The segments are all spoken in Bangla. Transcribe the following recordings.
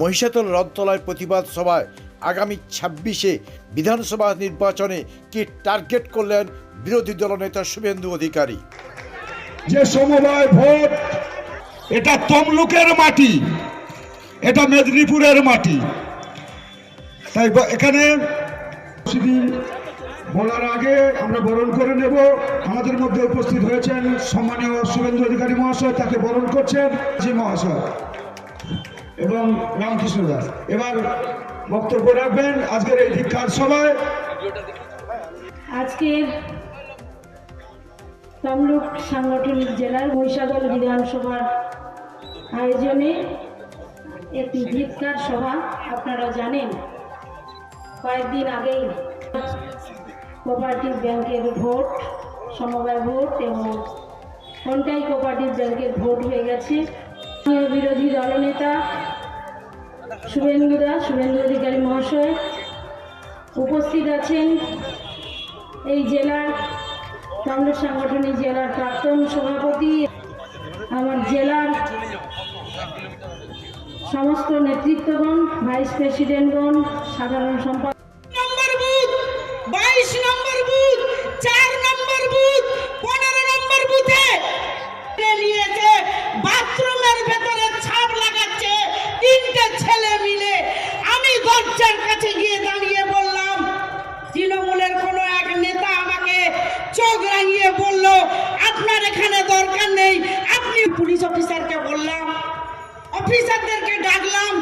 মহিষাতল রথতলায় প্রতিবাদ সভায় আগামী ছাব্বিশে বিধানসভা নির্বাচনে কি টার্গেট করলেন বিরোধী দলনেতা শুভেন্দু অধিকারী? যে সমবায় ভোট, এটা তমলুকের মাটি, এটা মেদিনীপুরের মাটি। তাই এখানে বলার আগে আমরা বরণ করে নেব। আমাদের মধ্যে উপস্থিত হয়েছেন সম্মানীয় শুভেন্দু অধিকারী মহাশয়, তাকে বরণ করছেন জি মহাশয়। এবং রামকৃষ্ণ দাস। এবার বক্তব্য রাখবেন আজকের এই ধিক্ষার সভায়। আজকের তমলুক সাংগঠনিক জেলার মহিষাদল বিধানসভার আয়োজনে একটি ধিক্কার সভা আপনারা জানেন। কয়েকদিন আগেই কোপারেটিভ ব্যাংকের ভোট, সমবায় ভোট এবং কোনটাই কোপারেটিভ ব্যাংকের ভোট হয়ে গেছে। বিরোধী দলনেতা শুভেন্দু দাস শুভেন্দু অধিকারী মহাশয় উপস্থিত আছেন এই জেলার কংগ্রেস সাংগঠনিক জেলার প্রাক্তন সভাপতি, আমার জেলার সমস্ত নেতৃত্বগণ, ভাইস প্রেসিডেন্টগণ, সাধারণ সম্পাদক পুলিশ অফিসারকে বললাম অফিসারদেরকে ডাকলাম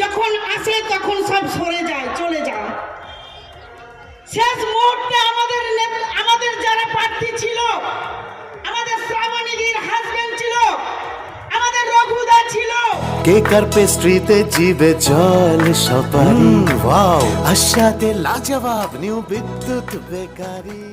যখন আসে তখন সব সরে যায় চলে যায়। শেষ মুহূর্তে আমাদের আমাদের যারা প্রার্থী ছিল আমাদের শ্রাবণীজির হাজবেন্ড ছিল আমাদের রঘুদা ছিল। কেকার পেস্ট্রিতে জিবে জল সপারি ওয়াও আশাতে লাজবাব নিউ বিদ্যুৎ বেকারি।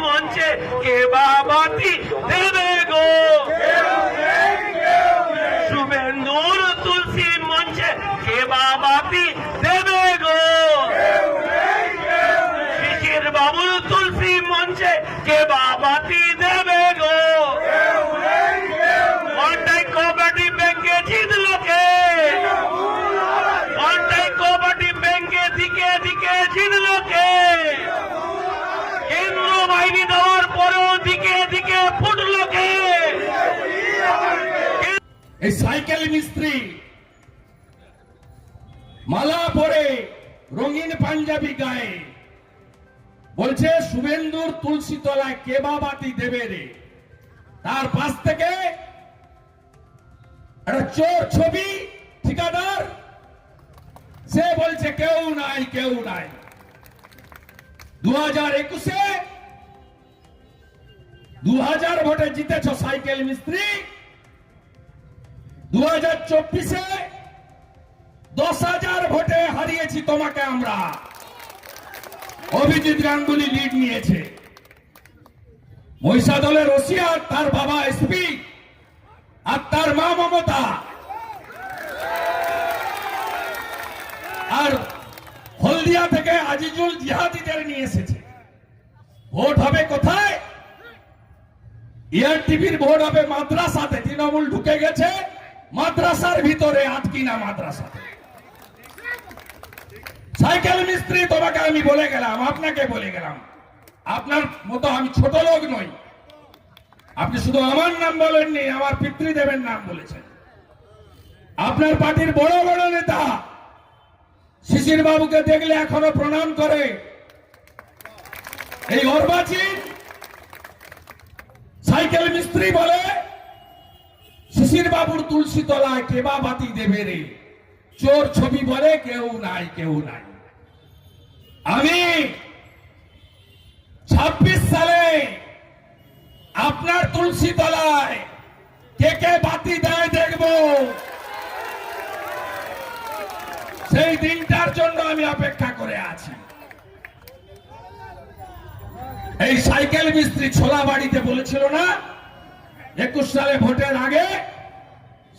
মঞ্চে কে বাবাতি দেবে গো শুভেন্দুর তুলসী মঞ্চে কে বাবাতি দেবে গো শিশির বাবুর তুলসী মঞ্চে কে বাবাতি দেবে গো কন্টাই কোপারেটিভ ব্যাংকে জিতলো কে কন্টাই কোপারেটিভ ব্যাংকে দিকে দিকে জিতলো কে কেন্দ্র বাহিনী দেওয়ার পরেও দিকে দিকে ফুটলো কে এই সাইকেল মিস্ত্রি মালা পরে রঙিন পাঞ্জাবি গায়ে। বলছে শুভেন্দুর তুলসী তলায় কেবা বাতি দেবে রে? তার পাশ থেকে একটা চোর ছবি, ঠিকাদার। সে বলছে, কেউ নাই কেউ নাই। দু হাজার একুশে দু হাজার ভোটে জিতেছ সাইকেল মিস্ত্রি। দু হাজার চব্বিশে দশ হাজার ভোটে হারিয়েছি তোমাকে আমরা। অভিজিৎ গাঙ্গুলি লিড নিয়েছে। মহিষাদলের রশিয়া তার বাবা এসপি, আর তার মা মমতা। আর হলদিয়া থেকে আজিজুল জিহাদিদের নিয়ে এসেছে। ভোট হবে কোথায়? ইয়ার টিভির ভোট হবে মাদ্রাসাতে। তৃণমূল ঢুকে গেছে। মাদ্রাসার ভিতরে আটকিনা মাদ্রাসাতে সাইকেল মিস্ত্রি, তোমাকে আমি বলে গেলাম, আপনাকে বলে গেলাম। আপনার মতো আমি ছোট লোক নই। আপনি শুধু আমার নাম বলেননি, আমার পিতৃদেবের নাম বলেছেন। আপনার পার্টির বড় বড় নেতা, শিশির বাবুকে দেখলে এখনও প্রণাম করে। এই অর্বাচীন সাইকেল মিস্ত্রি বলে শিশির বাবুর তুলসী তলায় কেবা বাতি দেবে রে। চোর ছবি বলে কেউ নাই কেউ নাই। আমি ছাব্বিশ সালে আপনার তুলসী তলায় কে কে বাতি দেয় দেখব। সেই দিনটার জন্য আমি অপেক্ষা করে আছি। এই সাইকেল মিস্ত্রি ছোলা বাড়িতে বলেছিল না, একুশ সালে ভোটের আগে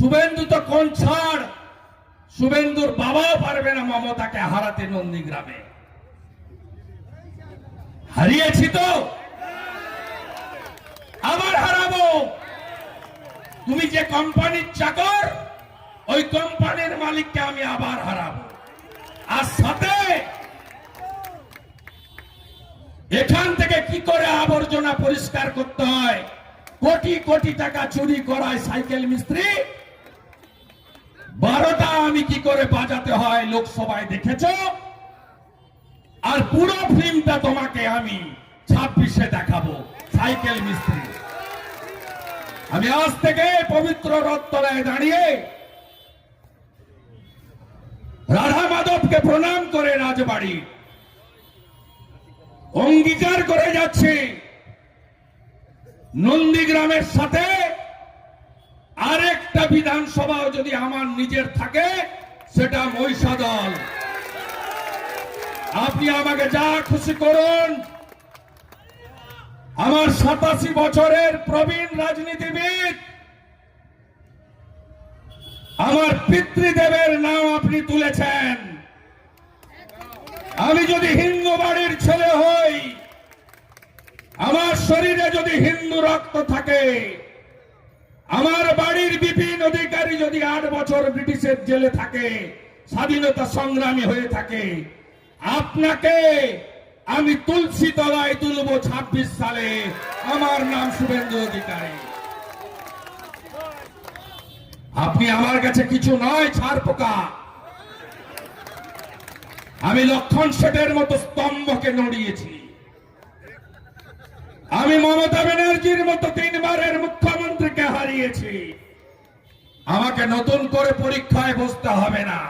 শুভেন্দু তো কোন ছাড়? শুভেন্দুর বাবাও পারবে না মমতাকে হারাতে নন্দীগ্রামে। হারিয়েছি তো? আবার হারাবো। তুমি যে কোম্পানির চাকর, ওই কোম্পানির মালিককে আমি আবার হারাবো। আর সাথে এখান থেকে কি করে আবর্জনা পরিষ্কার করতে হয়? কোটি কোটি টাকা চুরি করায় সাইকেল মিস্ত্রি। বারোটা আমি কি করে বাজাতে হয় লোকসভায় দেখেছ? আর পুরো ফিল্মটা তোমাকে আমি ছাব্বিশে দেখাবো, সাইকেল মিস্ত্রি। আমি আজ থেকে পবিত্র রথতলায় দাঁড়িয়ে রাধা মাধবকে প্রণাম করে রাজবাড়ি। অঙ্গীকার করে যাচ্ছে। নন্দীগ্রামের সাথে আরেকটা বিধানসভাও যদি আমার নিজের থাকে, সেটা মহিষাদল। আপনি আমাকে যা খুশি করুন, আমার সাতাশি বছরের প্রবীণ রাজনীতিবিদ, আমার পিতৃদেবের নাম আপনি তুলেছেন। আমি যদি হিন্দু বাড়ির ছেলে হই, আমার শরীরে যদি হিন্দু রক্ত থাকে আমার বাড়ির বিপিন অধিকারী যদি আট বছর ব্রিটিশের জেলে থাকে, স্বাধীনতা সংগ্রামী হয়ে থাকে, আপনাকে আমি তুলসী তলায় তুলবো ছাব্বিশ সালে। আমার নাম শুভেন্দু অধিকারী। আপনি আমার কাছে কিছু নয়, ছাড় পোকা। আমি লক্ষণ শেঠের মতো স্তম্ভকে নড়িয়েছি। আমি মমতা ব্যানার্জির মতো তিনবারের মুখ্যমন্ত্রীকে হারিয়েছি। আমাকে নতুন করে পরীক্ষায় বসতে হবে না।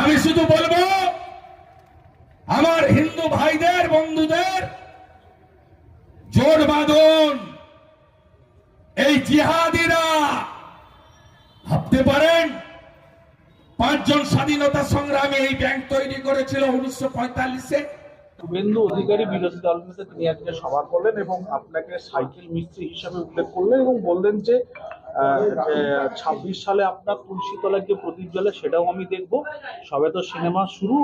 আমি শুধু বলব, আমার হিন্দু ভাইদের, বন্ধুদের, জোর বাঁধুন। এই জিহাদিরা, ভাবতে পারেন, পাঁচজন স্বাধীনতা সংগ্রামী এই ব্যাংক তৈরি করেছিল উনিশশো পঁয়তাল্লিশে? শুভেন্দু অধিকারী বিরোধী দল নেতা তিনি আজকে সভা করলেন এবং আপনাকে সাইকেল মিস্ত্রি হিসাবে উল্লেখ করলেন এবং বললেন যে ছাব্বিশ সালে আপনার তুলসীতলায় যে প্রদীপ জ্বলে সেটাও আমি দেখব। সবে তো সিনেমা শুরু,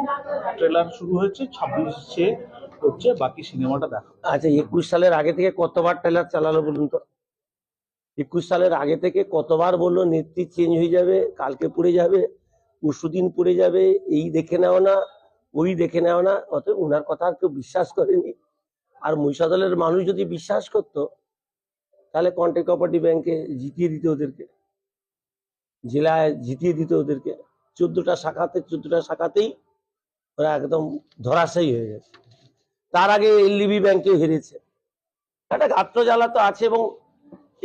ট্রেলার শুরু হয়েছে, ছাব্বিশে হচ্ছে, বাকি সিনেমাটা দেখা আচ্ছা একুশ সালের আগে থেকে কতবার ট্রেলার চালালো বলুন তো? একুশ সালের আগে থেকে কতবার বলল, নেত্রী চেঞ্জ হয়ে যাবে, কালকে পড়ে যাবে, পরশুদিন পড়ে যাবে, এই দেখে নেও না। ওই দেখে নেও না, অতএব ওনার কথা আর কেউ বিশ্বাস করেনি। আর মহিষাদলের মানুষ যদি বিশ্বাস করতো, তাহলে কন্ট্যাক্ট কোঅপারেটিভ ব্যাংকে জিতিয়ে দিত ওদেরকে। জেলায় জিতিয়ে দিত ওদেরকে। চোদ্দটা শাখাতে, চোদ্দটা শাখাতেই ওরা একদম ধরাশায়ী হয়ে গেছে। তার আগে এলডিবি ব্যাংকে হেরেছে। একটা গাত্র জ্বালা তো আছে এবং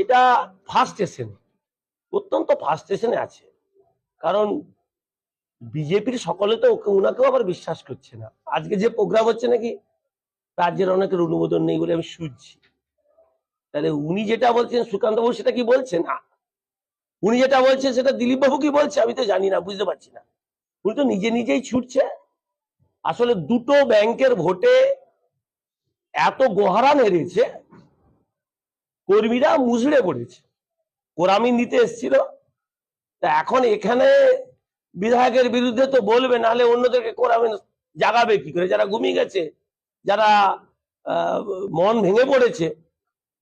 এটা ফার্স্ট স্টেশন অত্যন্ত ফার্স্ট স্টেশনে আছে। কারণ বিজেপির সকলে তো ওকে ওনাকেও আবার বিশ্বাস করছে না। আজকে যে প্রোগ্রাম হচ্ছে নাকি, রাজ্যের অনেকের অনুমোদন নেই বলে আমি শুনছি। তাহলে উনি যেটা বলছেন সুকান্ত বাবু সেটা কি বলছেন? না উনি যেটা বলছেন সেটা দিলীপ বাবু কি বলছে? আমি তো জানি না, বুঝতে পারছি না। উনি তো নিজে নিজেই ছুটছে। আসলে দুটো ব্যাংকের ভোটে এত গোহারান হেরেছে কর্মীরা মুজড়ে পড়েছে। কোরামিন দিতে এসছিল। তা এখন এখানে বিধায়কের বিরুদ্ধে তো বলবে, নাহলে অন্যদেরকে কোরামিন জাগাবে কি করে? যারা ঘুমিয়ে গেছে, যারা মন ভেঙে পড়েছে,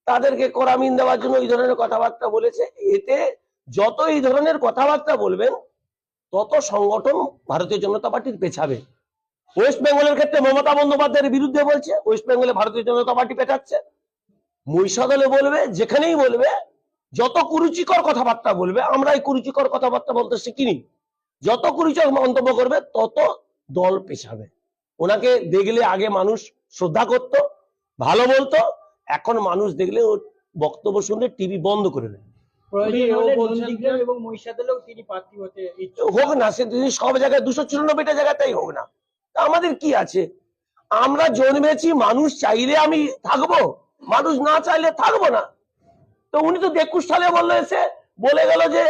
তাদেরকে কোরামিন দেওয়ার জন্য এই ধরনের কথাবার্তা বলেছে। এতে যত এই ধরনের কথাবার্তা বলবেন, তত সংগঠন ভারতীয় জনতা পার্টির পেছাবে। ওয়েস্ট বেঙ্গলের ক্ষেত্রে মমতা বন্দ্যোপাধ্যায়ের বিরুদ্ধে বলছে, ওয়েস্ট বেঙ্গলে ভারতীয় জনতা পার্টি পেটাচ্ছে। মহিষাদলে বলবে, যেখানেই বলবে, যত কুরুচিকর কথাবার্তা বলবে আমরা এই কুরুচিকর কথাবার্তা বলতে শিখিনি। যত কুরুচিকর মন্তব্য করবে তত দল পেছাবে। ওনাকে দেখলে আগে মানুষ শ্রদ্ধা করত ভালো বলতো এখন মানুষ দেখলে ওর বক্তব্য শুনলে টিভি বন্ধ করে দেয়। এবং মহিষাদলেও তিনি প্রার্থী হতে হোক না সে তিনি সব জায়গায় দুশো চুরানব্বইটা জায়গাতেই হোক না। আমাদের কি আছে? আমরা জন্মেছি মানুষ চাইলে আমি থাকব মানুষ না চাইলে থাকব না। তো উনি তো একুশ সালে বলল এসে বলে গেল যে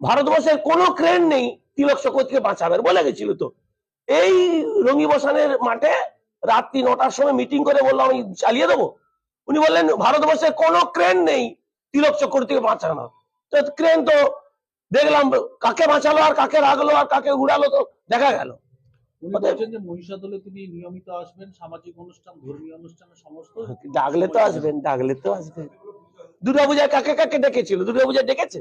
ভারতবর্ষের কোনো ক্রেন নেই তিলক চক্রবর্তীকে বাঁচাবে বলে গেছিল তো। এই রঙ্গি বসানের মাঠে রাত্রি নটার সময় মিটিং করে বলল আমি চালিয়ে দেবো? উনি বললেন ভারতবর্ষে কোনো ক্রেন নেই তিলক চক্রবর্তীকে বাঁচানো তো ক্রেন তো দেখলাম কাকে বাঁচালো আর কাকে রাখল আর কাকে উড়ালো তো দেখা গেল। ডাকলে তো আসবেন ডাকলে তো আসবেন। দুর্গাপূজায় কাকে কাকে ডেকেছিল? দুর্গাপূজায় ডেকেছে?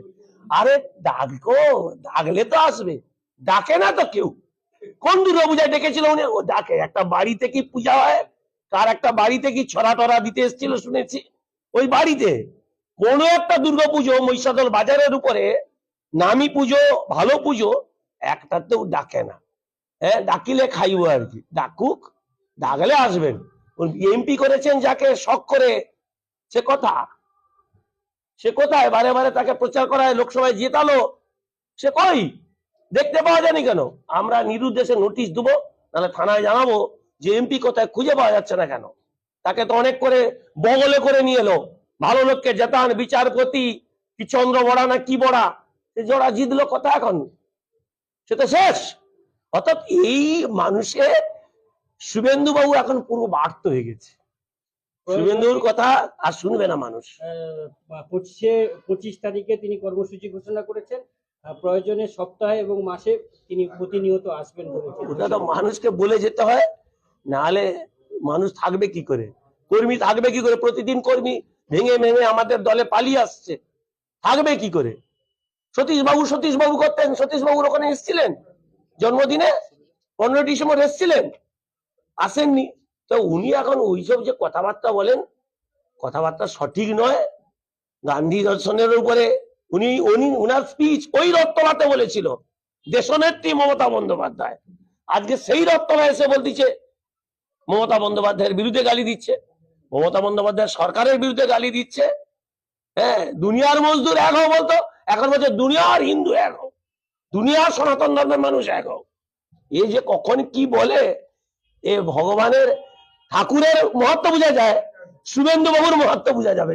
আরে ডাকো ডাকলে তো আসবে। ডাকে না তো কেউ। কোন দুর্গাপূজায় ডেকেছিল উনি? ও ডাকে। একটা বাড়িতে কি পূজা হয়? কার একটা বাড়িতে কি ছড়া টরা দিতে এসেছিল শুনেছি? ওই বাড়িতে। কোনো একটা দুর্গাপুজো মহিষাদল বাজারের উপরে নামি পুজো, ভালো পুজো একটাতেও ডাকে না। হ্যাঁ ডাকিলে খাইব আর কি। ডাকুক, ডাকলে আসবেন। এমপি করেছেন যাকে, শখ করে। সে কথা। সে কোথায়? বারে বারে তাকে প্রচার করায় লোকসভায় জেতালো। সে কই? দেখতে পাওয়া যায়নি কেন? আমরা নিরুদ্দেশে নোটিশ দেবো, নাহলে থানায় জানাব যে এমপি কোথায় খুঁজে পাওয়া যাচ্ছে না কেন। তাকে তো অনেক করে বগলে করে নিয়ে এলো। ভালো লোককে জেতান বিচারপতি কি চন্দ্র বড়া না কি বড়া? সে জোড়া জিতলো কথা এখন? সে তো শেষ। অর্থাৎ এই মানুষের শুভেন্দু বাবু এখন পুরো বার্ত হয়ে গেছে। শুভেন্দুর কথা আর শুনবে না মানুষ। পঁচিশে পঁচিশ তারিখে তিনি কর্মসূচি ঘোষণা করেছেন। প্রয়োজনে সপ্তাহে এবং মাসে তিনি প্রতিনিয়ত আসবেন ওটা তো মানুষকে বলে যেতে হয় নাহলে মানুষ থাকবে কি করে? কর্মী থাকবে কি করে? প্রতিদিন কর্মী ভেঙে ভেঙে আমাদের দলে পালিয়ে আসছে। থাকবে কি করে? সতীশ বাবু সতীশ বাবু করতেন সতীশ বাবুর ওখানে এসেছিলেন? জন্মদিনে? পনেরো ডিসেম্বর এসেছিলেন? আসেননি। তো উনি এখন ওইসব যে কথাবার্তা বলেন, কথাবার্তা সঠিক নয়, গান্ধী দর্শনের উপরে উনি উনি উনার স্পিচ ওই রক্তপাতে বলেছিল, দেশনেত্রী মমতা বন্দ্যোপাধ্যায়। আজকে সেই রক্তমা এসে বলতেছে মমতা বন্দ্যোপাধ্যায়ের বিরুদ্ধে গালি দিচ্ছে, মমতা বন্দ্যোপাধ্যায় সরকারের বিরুদ্ধে গালি দিচ্ছে হ্যাঁ দুনিয়ার মজদুর এক হও বলতো, এখন বলছে দুনিয়ার হিন্দু এক হও, দুনিয়ার সনাতন ধর্মের মানুষ এক হও। এই যে কখন কি বলে, এ ভগবানের ঠাকুরের মহত্ব বোঝা যায় শুভেন্দু বাবুর মহত্ব বোঝা যাবে